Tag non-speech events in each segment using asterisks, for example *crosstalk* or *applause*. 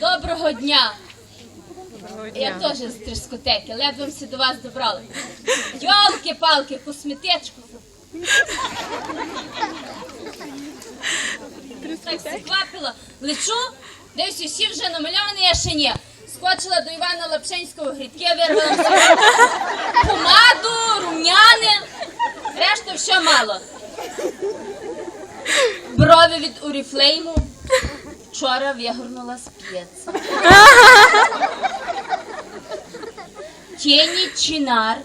Доброго дня! Я теж з тріскотеки, ледве всі до вас добрали. Йолки-палки, косметичку. Так сквапила. Лечу, дивлюся, всі вже намальовані, я ще ні. Скочила до Івана Лапшинського, грідки вирвала всі. помаду, рум'яни, решта все мало. Брови від Уріфлейму вчора вигорнула з п'єца. Тіні чинар.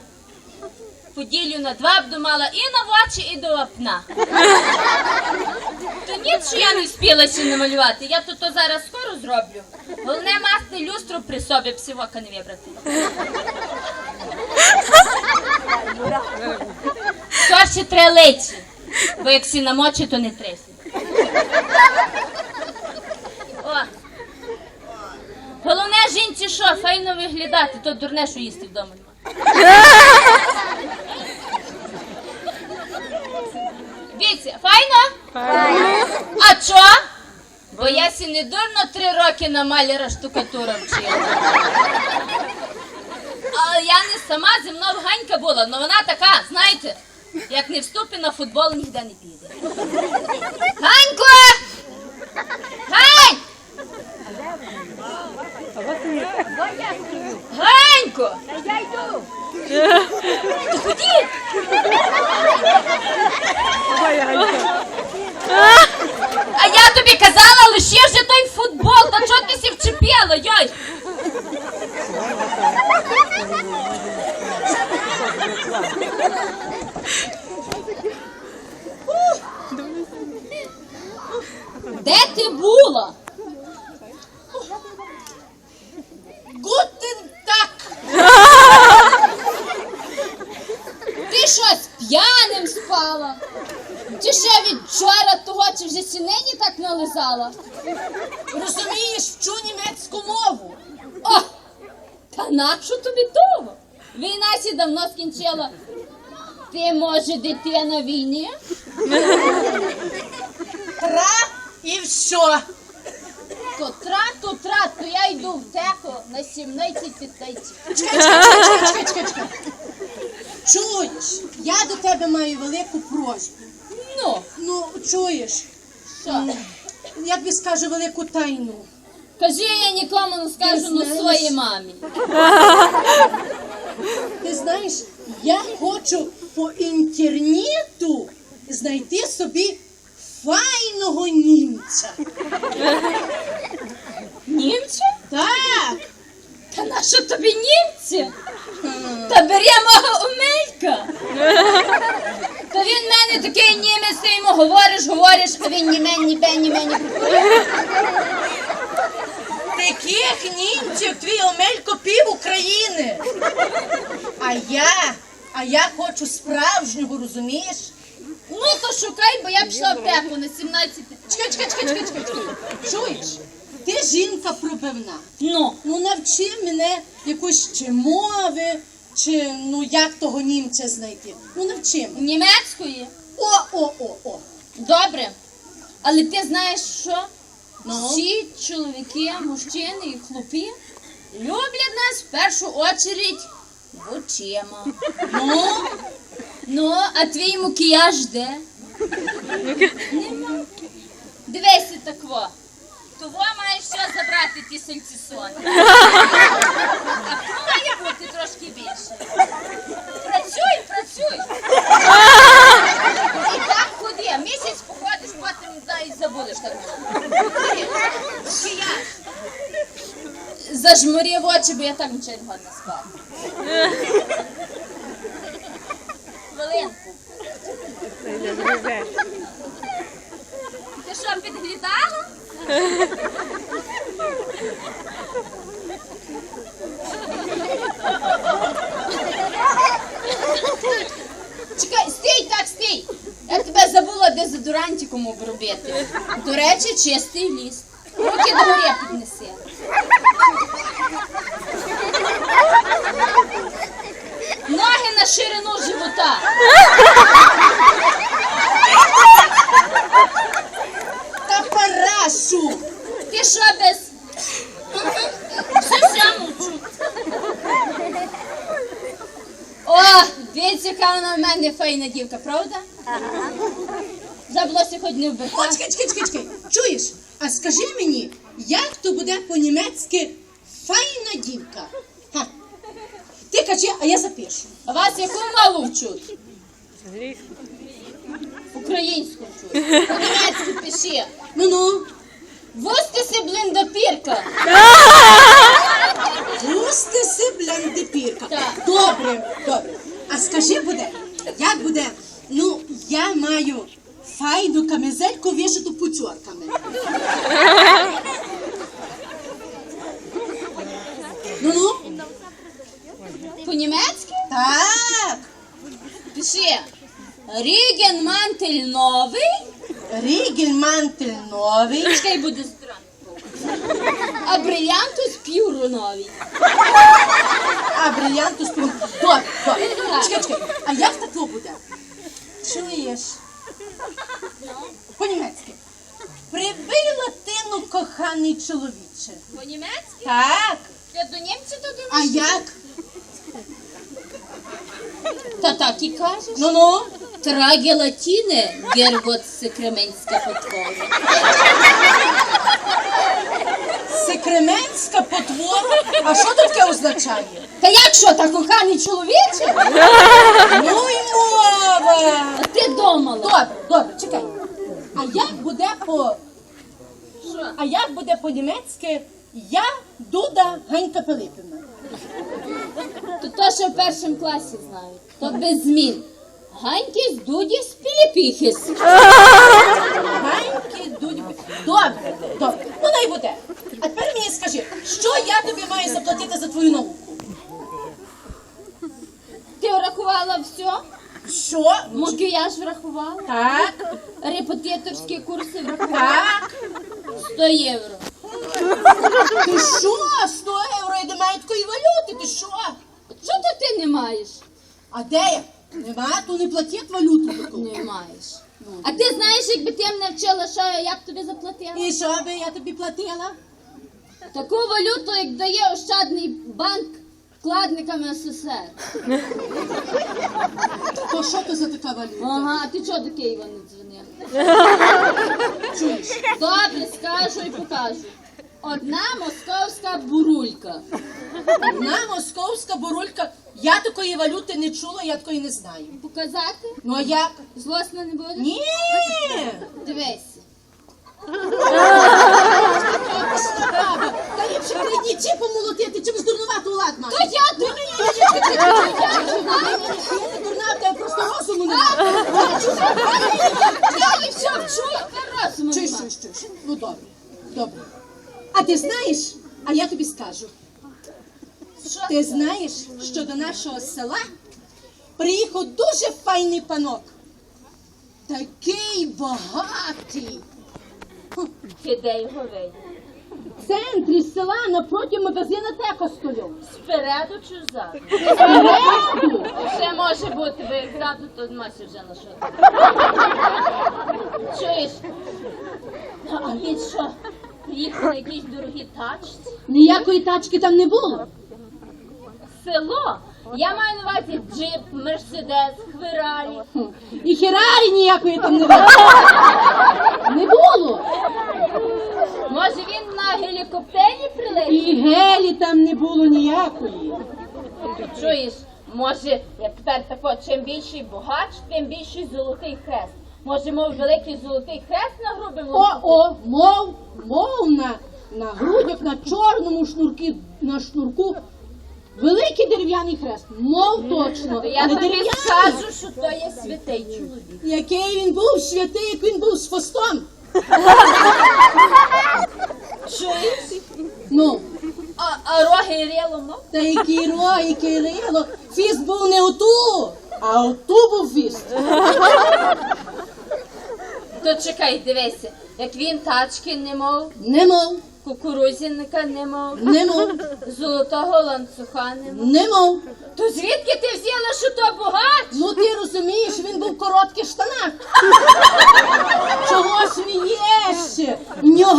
Поділю на два б думала і на очі, і до вапна. То ніч, що я не встигла ще намалювати. Я то, то зараз скоро зроблю. Головне мати люстру при собі, псивока не вибрати. То ще треба лечі, бо як сі намочі, то не тресі. О. Головне жінці що, файно виглядати, то дурне, що їсти вдома нема. Віці, файно? А чо? Бо я сі не дурно три роки на маляра штукатура вчила. Але я не сама зі мною ганька була, але вона така, знаєте, як не вступить на футбол, ніде не піде. Ганько! Гань! Ганько! Я йду. А я тобі казала, лише вже той футбол, та чого ти сі вчепила, йой? Де ти була? Гутен так! Ти що, з п'яним спала? Чи ще від вчора того, чи вже сінені так нализала? Розумієш, вчу німецьку мову. О! Та нащо тобі того? Війна сі давно скінчила. Ти, може, дитина війни? Тра і все. Котра, котра, то я йду в теко на 17 тисяч. Чекай, чекай, чекай, чекай, чекай, чекай. Чуєш, я до тебе маю велику просьбу. Ну, Ну, чуєш, що? як би скажу велику тайну. Кажи, я нікому не скажу, ну знаєш. своїй мамі. Ти знаєш, я хочу по інтернету знайти собі файного німця. Німці? Так. Та на що тобі німці? Та бери Мене такий німець, ти йому говориш, говориш, а він ні мен, ні бен, ні мен, ні Таких німців твій Омелько пів України. А я, а я хочу справжнього, розумієш? Ну то шукай, бо я пішла в теку на 17 Чекай, чекай, чекай, чекай, чекай, чекай. Чуєш? Ти жінка пробивна. Ну, Ну навчи мене якоїсь чи мови, чи ну як того німця знайти. Ну навчи мене. німецької. О, о, о, о. Добре. Але ти знаєш що? Ну? Всі чоловіки, мужчини і хлопці люблять нас в першу очередь очима. Ну, Ну, а твій макіяж де? Нема. Дивися такво. Того маєш що забрати ті сальцісони. *laughs* Очі, бо я так нічого не годна спати. Хвилинку. Ти що, підглядала? Чекай, стій, так, стій. Я тебе забула дезодорантиком обробити. До речі, чистий ліс. Руки догорі піднеси. Дівчата! Та парашу! Ти що без Все мучу? О, дивіться, яка вона в мене файна дівка, правда? Ага. Заблося хоч не вбита. О, чекай, чекай, чекай, чекай. Чуєш? А скажи мені, як то буде по-німецьки файна дівка? Ти кажи, а я запишу. А вас яку мову вчуть? Українську вчуть. По-німецьки пиши. Ну ну, Вустися, блин, до пірка. пустися, блядь, Так. Добре, добре. А скажи буде, як буде, ну, я маю файну камізельку вішату пуцьорками. Ну ну, По-німецьки? так. Пиши. Ріген мантель новий. Рігельмантель новий. Чекай буде странно. А брилянтус п'юро новий. А бриллианту спрум. Добре, добре. Чекай, чекай. А як тако буде? Чуєш? По-німецьки. Прибий латину, коханий чоловіче. По-німецьки? Так. Я до німця то А як? Та так і кажеш. Ну ну. Трагі латіни, гервот секременська потвора. Секременська потвора. А що таке означає? Та як що, та коханий чоловіче? Ну й мова. А ти думала? Добре, добре, чекай. А як буде по. А як буде по-німецьки я Дуда Ганька Пилипівна? То то, що в першому класі знають. То без змін. Ганькіс, дудіс, піліпіхіс. Ганьки Дуді. Добре, добре. Ну най буде. А тепер мені скажи, що я тобі маю заплатити за твою науку? Ти врахувала все? Що? Макіяж врахувала? Так, Репетиторські курси врахувала? так. 100 євро. Ти що? 100 євро і немає такої валюти, ти що? Що то ти не маєш? А де я? Нема, то не платять валюту таку. Не маєш. А ти знаєш, якби ти мене вчила, що я як тобі заплатила? І що би я тобі платила? Таку валюту, як дає Ощадний банк вкладникам СССР. То що то за така валюта? Ага, а ти чого до Києва не дзвонив? Чуєш? Добре, скажу і покажу. Одна московська бурулька. Одна московська бурулька. Я такої валюти не чула, я такої не знаю. Показати? Ну а як? Злосно не буде? Ні! Дивись. Та ліпше кредиті помолотити, чим здурнувати лад мати. То я тобі Я не дурна, в тебе просто розуму немає. Я і все вчу, я розуму Чуєш, чуєш, чуєш? Ну добре, добре. А ти знаєш, а я тобі скажу. Ти знаєш, що до нашого села приїхав дуже файний панок. Такий багатий. Кидай його вийде. В центрі села напроти магазина Теко. Спереду чи ззаду? Спереду. Все може бути, бо як ззаду, то масі вже на що. Чуєш? А він що? Приїхав на якійсь дорогій тачці? Ніякої тачки там не було. Село? Я маю на увазі джип, мерседес, хвиралі. І херарі ніякої там не було. Не було. Може він на гелікоптері прилетів? І гелі там не було ніякої. Чуєш, може, як тепер тако, чим більший богач, тим більший золотий хрест. Може, мов великий золотий хрест на грубому? О-о, мов, мов на, на грудях, на чорному шнурки, на шнурку. Великий дерев'яний хрест. Мов точно. Я але тобі скажу, що то є святий чоловік. Який він був святий, як він був з фостом. Чуєш? Ну, А, а роги ріло мов? та який рой, який рило. Фіст був не оту, а оту був фіст. То чекай, дивися, як він тачки не мов, Не мов, кукурузінника не мов, не мов, *laughs* золотого ланцюга не мов. не мов. То звідки ти взяла, що то богач? Ну ти розумієш, він був в коротких штанах. *laughs* Чого ж він є ще? В нього